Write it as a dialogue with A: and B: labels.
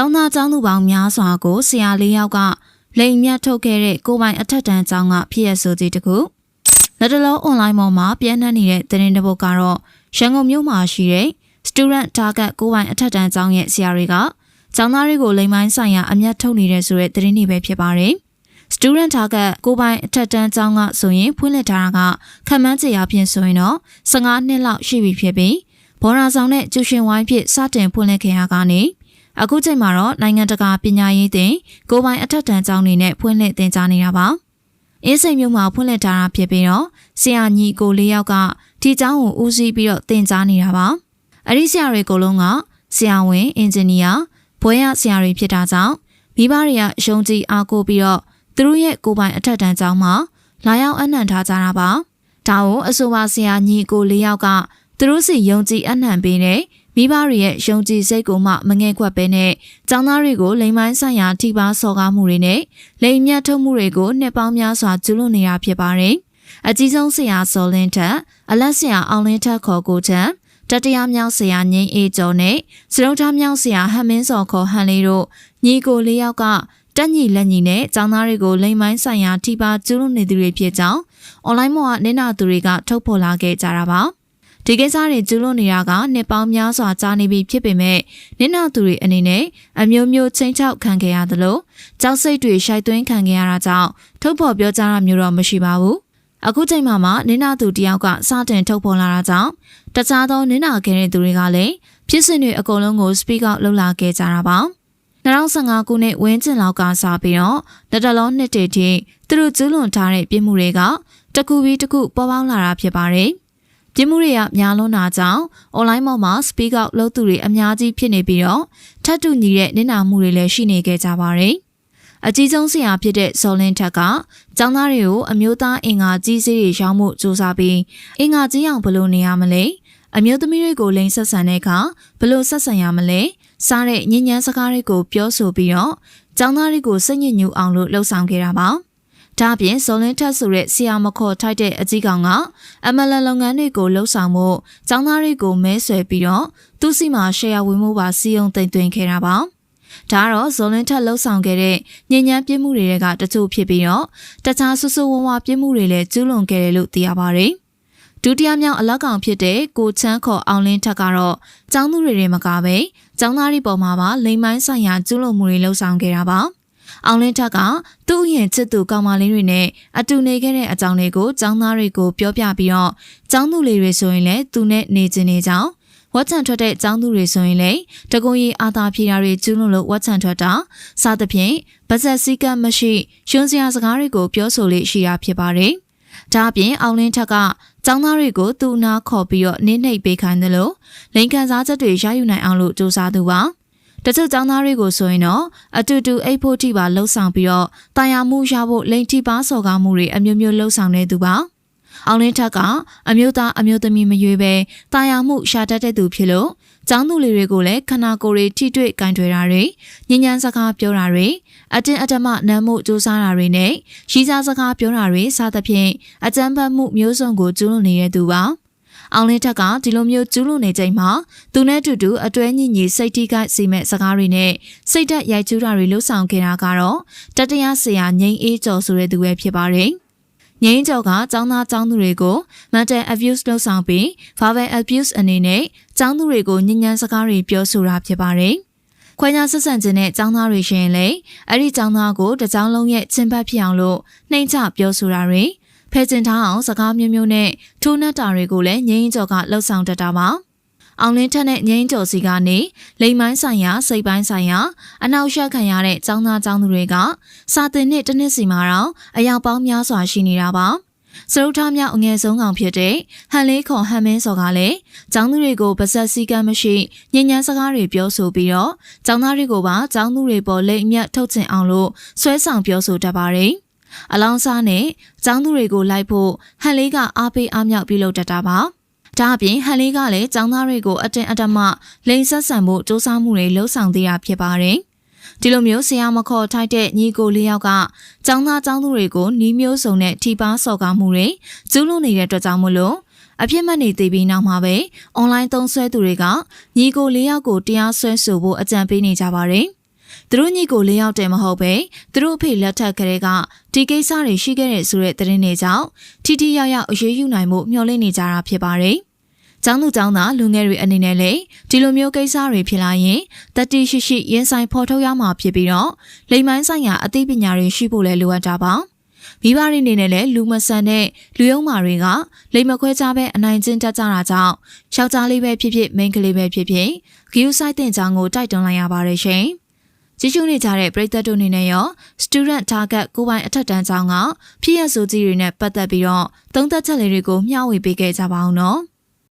A: ကျောင်းသားကျောင်းသူပေါင်းများစွာကိုဆရာလေးယောက်ကလိမ်မြတ်ထုတ်ခဲ့တဲ့ကိုပိုင်အထက်တန်းကျောင်းကဖြစ်ရဆိုကြီးတစ်ခုလက်တလုံးအွန်လိုင်းပေါ်မှာပြန့်နှံ့နေတဲ့သတင်းတစ်ပုဒ်ကတော့ရန်ကုန်မြို့မှာရှိတဲ့ Student Target ကိုပိုင်အထက်တန်းကျောင်းရဲ့ဆရာတွေကကျောင်းသားတွေကိုလိမ်မိုင်းဆိုင်ရာအမျက်ထုတ်နေတဲ့ဆိုတဲ့သတင်းတွေပဲဖြစ်ပါတယ်။ Student Target ကိုပိုင်အထက်တန်းကျောင်းကဆိုရင်ဖွင့်လှစ်ထားတာကခံမှန်းခြေအဖြစ်ဆိုရင်တော့15နှစ်လောက်ရှိပြီဖြစ်ပြီးဘော်ရာဆောင်နဲ့ကျူရှင်ဝိုင်းဖြစ်စတင်ဖွင့်လှစ်ခဲ့ရကနေ အခုချိန်မှာတော့နိုင်ငံတကာပညာရေးသင်ကိုပိုင်အထက်တန်းကျောင်းတွေနဲ့ဖွင့်လှစ်သင်ကြားနေတာပါ။အင်းစိန်မြို့မှာဖွင့်လှစ်ထားတာဖြစ်ပြီးတော့ဆရာညီကိုလေးယောက်ကဒီကျောင်းကိုဦးစီးပြီးတော့သင်ကြားနေတာပါ။အဲ့ဒီဆရာတွေကိုလုံးကဆရာဝန်အင်ဂျင်နီယာဘွဲရဆရာတွေဖြစ်တာကြောင့်မိဘတွေကယုံကြည်အားကိုးပြီးတော့သူတို့ရဲ့ကိုပိုင်အထက်တန်းကျောင်းမှာလာရောက်အနှံထားကြတာပါ။ဒါကိုအဆိုပါဆရာညီကိုလေးယောက်ကသူတို့စီယုံကြည်အနှံပေးတဲ့ မိဘတွေရဲ့ယုံကြည်စိတ်ကိုမှမငဲ့ကွက်ပဲနဲ့ကျောင်းသားတွေကိုလိမ်မိုင်းဆိုင်ရာထိပါစော်ကားမှုတွေနဲ့လိမ်မြတ်ထုတ်မှုတွေကိုနှစ်ပေါင်းများစွာကျူးလွန်နေတာဖြစ်ပါတယ်။အကြီးဆုံးဆရာစော်လင်းထက်အလက်ဆရာအောင်လင်းထက်ခေါ်ကိုထက်တတရားမြောက်ဆရာငင်းအေးကျော်နဲ့စရုံထားမြောက်ဆရာဟန်မင်းစော်ခေါ်ဟန်လေးတို့ညီကိုလေးယောက်ကတက်ညီလက်ညီနဲ့ကျောင်းသားတွေကိုလိမ်မိုင်းဆိုင်ရာထိပါကျူးလွန်နေသူတွေဖြစ်ကြောင်းအွန်လိုင်းပေါ်ကနေနာသူတွေကထုတ်ဖော်လာခဲ့ကြတာပါ။ ဒီကိစ္စတွေကျူးလွန်နေတာကနှစ်ပေါင်းများစွာကြာနေပြီဖြစ်ပေမဲ့နင့်နာသူတွေအနေနဲ့အမျိုးမျိုးချင်းချောက်ခံခဲ့ရသလိုကြောက်စိတ်တွေရှိုက်သွင်းခံခဲ့ရတာကြောင့်ထုတ်ဖော်ပြောကြားတာမျိုးတော့မရှိပါဘူးအခုချိန်မှာမှနင့်နာသူတယောက်ကစတင်ထုတ်ဖော်လာတာကြောင့်တခြားသောနင့်နာခဲ့တဲ့သူတွေကလည်းဖြစ်စဉ်တွေအကုန်လုံးကို speak out လုပ်လာခဲ့ကြတာပါ2015ခုနှစ်ဝင်းကျင်လောက်ကစပြီးတော့တတလုံးနှစ်တည်းထိသူတို့ကျူးလွန်ထားတဲ့ပြစ်မှုတွေကတကူပြီးတကူပေါ်ပေါက်လာတာဖြစ်ပါတယ်။ ပြင်းမှုတွေကများလွန်းတာကြောင့် online ပေါ်မှာ speak out လုပ်သူတွေအများကြီးဖြစ်နေပြီးတော့ထပ်တူညီတဲ့နင့်နာမှုတွေလည်းရှိနေခဲ့ကြပါတယ်။အကြီးဆုံးဆရာဖြစ်တဲ့ဇော်လင်းထက်ကကျောင်းသားတွေကိုအမျိုးသားအင်္ဂါကြီးစေးတွေရောင်းမှုစူးစမ်းပြီးအင်္ဂါကြီးအောင်ဘယ်လိုနေရမလဲအမျိုးသမီးတွေကိုလိန်ဆက်ဆံတဲ့အခါဘယ်လိုဆက်ဆံရမလဲစားတဲ့ညဉ့်ညမ်းစကားတွေကိုပြောဆိုပြီးတော့ကျောင်းသားတွေကိုစိတ်ညစ်ညူအောင်လို့လှုံ့ဆော်ခဲ့တာပါ။ ဒါအပြင်ဇော်လင်းထက်ဆိုတဲ့ဆရာမခေါ်ထိုက်တဲ့အကြီးကောင်ကအမလန်လုပ်ငန်းတွေကိုလှုပ်ဆောင်မှုចောင်းသားတွေကိုမဲဆွယ်ပြီးတော့သူ့စီမှာရှယ်ယာဝင်မှုပါစီယုံတင်သွင်းခဲ့တာပါဒါကတော့ဇော်လင်းထက်လှုပ်ဆောင်ခဲ့တဲ့ညဉ့်ညမ်းပြစ်မှုတွေကတချို့ဖြစ်ပြီးတော့တခြားဆူဆူဝဝပြစ်မှုတွေလည်းကျူးလွန်ခဲ့တယ်လို့သိရပါတယ်ဒုတိယမြောက်အလက်ကောင်ဖြစ်တဲ့ကိုချမ်းခေါ်အောင်လင်းထက်ကတော့ចောင်းသူတွေတွေမကပဲចောင်းသားတွေပေါ်မှာပါလိမ်မိုင်းဆိုင်ရာကျူးလွန်မှုတွေလှုပ်ဆောင်ခဲ့တာပါ။ အောင်လင်းထက်ကသူ့ရဲ့ချစ်သူကောင်မလေးတွေနဲ့အတူနေခဲ့တဲ့အကြောင်းလေးကိုចောင်းသားတွေကိုပြောပြပြီးတော့ចောင်းသူလေးတွေဆိုရင်လည်းသူနဲ့နေကျင်နေကြောင်းဝတ်ချန်ထွက်တဲ့ចောင်းသူတွေဆိုရင်လည်းတကုံရီအာသာဖြေတာတွေကျူးလွန်လို့ဝတ်ချန်ထွက်တာစသဖြင့်ဗဇက်စည်းကမ်းမရှိရှုံးစရာစကားတွေကိုပြောဆိုလေးရှိတာဖြစ်ပါတယ်။ဒါအပြင်အောင်လင်းထက်ကចောင်းသားတွေကိုသူ့နာခေါ်ပြီးတော့နင်းနှိပ်ပေးခိုင်းတယ်လို့လိန်ကန်စားချက်တွေရယူနိုင်အောင်လို့စူးစမ်းသူပါ။ တချို့ចောင်းသားတွေကိုဆိုရင်တော့အတူတူအိတ်ဖို့ထိပါလှုပ်ဆောင်ပြီးတော့တာယာမှုရဖို့လိန်ထိပါစော်ကားမှုတွေအမျိုးမျိုးလှုပ်ဆောင်နေသူပါအောင်လင်းထက်ကအမျိုးသားအမျိုးသမီးမရွေးပဲတာယာမှုရှာတတ်တဲ့သူဖြစ်လို့ကျောင်းသူလေးတွေကိုလည်းခနာကိုယ်တွေထိတွေ့ကင်ထွေတာတွေညဉ့်ညမ်းစကားပြောတာတွေအတင်းအဓမ္မနမ်းမှုစူးစမ်းတာတွေနဲ့ရီးစားစကားပြောတာတွေစသဖြင့်အကြမ်းဖက်မှုမျိုးစုံကိုကျူးလွန်နေတဲ့သူပါ။ အောင်လင်းထက်ကဒီလိုမျိုးကျူးလွန်နေချိန်မှာသူနဲ့တူတူအတွဲညင်ညီစိတ်ထိခိုက်စေမဲ့စကားတွေနဲ့စိတ်သက်ရိုက်ကျူးတာတွေလှုပ်ဆောင်ခဲ့တာကတော့တတရားဆရာငိမ့်အေးကျော်ဆိုတဲ့သူပဲဖြစ်ပါတယ်။ငိမ့်ကျော်ကចောင်းသားចောင်းသူတွေကို mental abuse လုပ်ဆောင်ပြီး verbal abuse အနေနဲ့ចောင်းသူတွေကိုညဉ့်ညမ်းစကားတွေပြောဆိုတာဖြစ်ပါတယ်။ခွဲခြားဆက်ဆံခြင်းနဲ့ចောင်းသားတွေရှင်လေအဲ့ဒီចောင်းသားကိုတကြောင်လုံးရဲ့ချင်းပတ်ဖြစ်အောင်လို့နှိမ့်ချပြောဆိုတာတွေ ဖဲကျင်ထားအောင်စကားမျိုးမျိုးနဲ့ထိုးနှက်တာတွေကိုလည်းငိမ့်ကျော်ကလှုပ်ဆောင်တတ်တာပါအောင်လင်းထက်နဲ့ငိမ့်ကျော်စီကနေလိမ်မိုင်းဆိုင်ရာစိတ်ပိုင်းဆိုင်ရာအနောက်ရှက်ခံရတဲ့ចောင်းသားចောင်းသူတွေကစာတင်နှစ်တစ်နှစ်စီမှာတော့အယောက်ပေါင်းများစွာရှိနေတာပါစရုပ်ထားမြောက်အငယ်ဆုံးကောင်ဖြစ်တဲ့ဟန်လေးခေါ်ဟန်မင်းစော်ကလည်းကျောင်းသူတွေကိုပါဆက်စည်းကမ်းမရှိညဉ့်ညမ်းစကားတွေပြောဆိုပြီးတော့ကျောင်းသားတွေကိုပါကျောင်းသူတွေပေါ်လိမ်အမြတ်ထုတ်ချင်အောင်လို့ဆွဲဆောင်ပြောဆိုတတ်ပါတယ်။ အလောင်းစားနဲ့ကျောင်းသူတွေကိုလိုက်ဖို့ဟန်လေးကအားပေးအားမြောက်ပြုလုပ်တတ်တာပါ။ဒါအပြင်ဟန်လေးကလည်းကျောင်းသားတွေကိုအတင်းအဓမ္မလိန်ဆက်ဆံမှုစူးစမ်းမှုတွေလှုပ်ဆောင်သေးတာဖြစ်ပါတယ်။ဒီလိုမျိုးဆရာမခေါ်ထိုက်တဲ့ညီကိုလေးယောက်ကကျောင်းသားကျောင်းသူတွေကိုနှီးမျိုးစုံနဲ့ထိပါစော်ကားမှုတွေကျူးလွန်နေတဲ့အတွက်ကြောင့်မလို့အပြစ်မှတ်နေသေးပြီးနောက်မှာပဲအွန်လိုင်းသုံးဆွဲသူတွေကညီကိုလေးယောက်ကိုတရားစွဲဆိုဖို့အကြံပေးနေကြပါတယ်။ သူတို့ညီကိုလေးယောက်တည်းမဟုတ်ပဲသူတို့အဖေလက်ထက်ကလေးကဒီကိစ္စတွေရှိခဲ့တဲ့ဆိုတဲ့သတင်းတွေကြောင့်ထိထိရောက်ရောက်အရေးယူနိုင်မှုမျှော်လင့်နေကြတာဖြစ်ပါတယ်။ကျောင်းသူကျောင်းသားလူငယ်တွေအနေနဲ့လည်းဒီလိုမျိုးကိစ္စတွေဖြစ်လာရင်တတိရှိရှိရင်ဆိုင်ဖော်ထုတ်ရမှာဖြစ်ပြီးတော့လိမ်မိုင်းဆိုင်ရာအသိပညာတွေရှိဖို့လည်းလိုအပ်တာပါ။မိဘတွေအနေနဲ့လည်းလူမဆန်တဲ့လူယုံမာတွေကလိမ်မခွဲကြပဲအနိုင်ကျင့်တတ်ကြတာကြောင့်ယောက်ျားလေးပဲဖြစ်ဖြစ်မိန်းကလေးပဲဖြစ်ဖြစ်ဂီယူဆိုင်တဲ့ကြောင်းကိုတိုက်တွန်းလိုက်ရပါတယ်ရှင်။ ကြည့်ရှုနေကြတဲ့ပရိသတ်တို့အနေနဲ့ရော student target ကိုပိုင်အထက်တန်းကျောင်းကဖြစ်ရဆိုကြီးတွေနဲ့ပတ်သက်ပြီးတော့သုံးသက်ချက်လေးတွေကိုမျှဝေပေးခဲ့ကြပါအောင်နော်။